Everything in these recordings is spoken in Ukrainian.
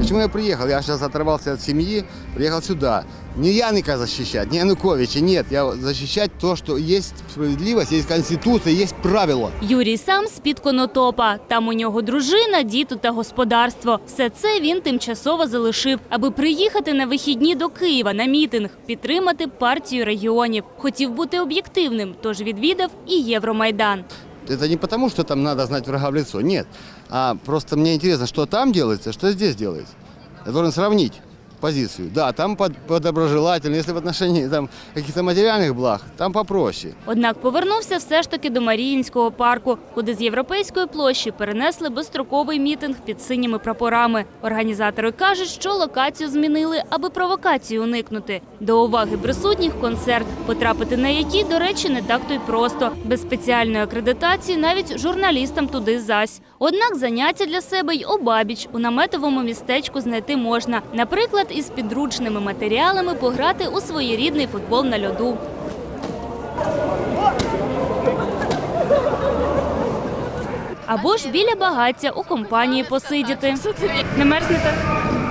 Почему я приехал? Я сейчас оторвался от семьи, приехал сюда. Не Яника защищать, не Януковича, нет. Я защищать то, что есть справедливость, есть конституция, есть правила. Юрій сам з-під Конотопа. Там у нього дружина, діти та господарство. Все це він тимчасово залишив, аби приїхати на вихідні до Києва на мітинг, підтримати партію регіонів. Хотів бути об'єктивним, тож відвідав і Євромайдан. Это не потому, что там надо знать врага в лицо, нет. А просто мне интересно, что там делается, что здесь делается. Я должен сравнить позицию. Да, там под, подоброжелательно, если в отношении каких-то материальных благ, там попроще. Однак повернувся все ж таки до Маріїнського парку, куди з європейської площі перенесли безстроковий мітинг під синіми прапорами. Організатори кажуть, що локацію змінили, аби провокацію уникнути. До уваги присутніх концерт, потрапити на який, до речі, не так то й просто. Без спеціальної акредитації навіть журналістам туди зась. Однак заняття для себе й обабіч у наметовому містечку знайти можна. Наприклад, із підручними матеріалами пограти у своєрідний футбол на льоду. Або ж біля багаття у компанії посидіти. Не мерзнете?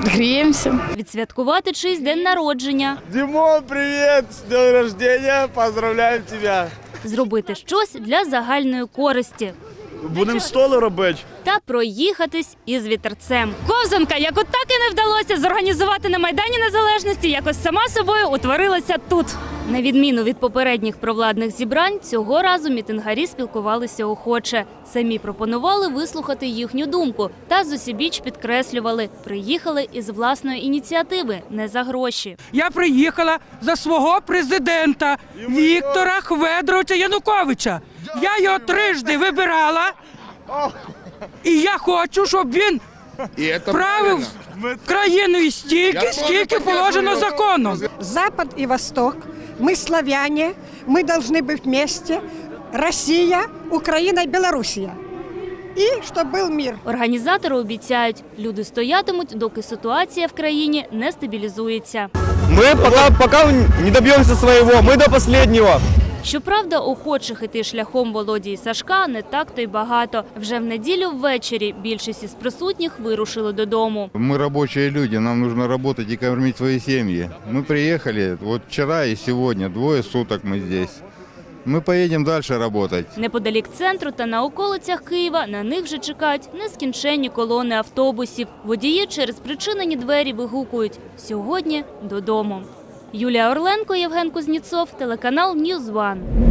Греемся. Відсвяткувати чийсь день народження, Димон, привет! С днем рождения! Поздравляем тебя! зробити щось для загальної користі Будемо столи робити. та проїхатись із вітерцем. Ковзанка, як так і не вдалося зорганізувати на Майдані Незалежності, якось сама собою утворилася тут. На відміну від попередніх провладних зібрань, цього разу мітингарі спілкувалися охоче. Самі пропонували вислухати їхню думку та зусібіч підкреслювали, приїхали із власної ініціативи, не за гроші. Я приїхала за свого президента Віктора Хведоровича Януковича. Я його трижди вибирала, і я хочу, щоб він правив країною стільки, скільки положено законом. Запад и Восток, мы славяне, мы должны быть вместе. Россия, Украина и Белоруссия. И чтобы был мир. Організатори обіцяють, люди стоятимуть, доки ситуація в країні не стабілізується. Мы пока, пока не добьемся своего, мы до последнего. Щоправда, охочих іти шляхом Володі і Сашка не так то й багато. Вже в неділю ввечері більшість із присутніх вирушили додому. Мы рабочие люди, нам нужно работать и кормить свои семьи. Мы приехали, вот вчера и сегодня, двое суток мы здесь. Мы поедем дальше работать. Неподалік центру та на околицях Києва на них вже чекають нескінченні колони автобусів. Водії через причинені двері вигукують «Сьогодні додому». Юлія Орленко, Євген Кузніцов, телеканал Ньюзван.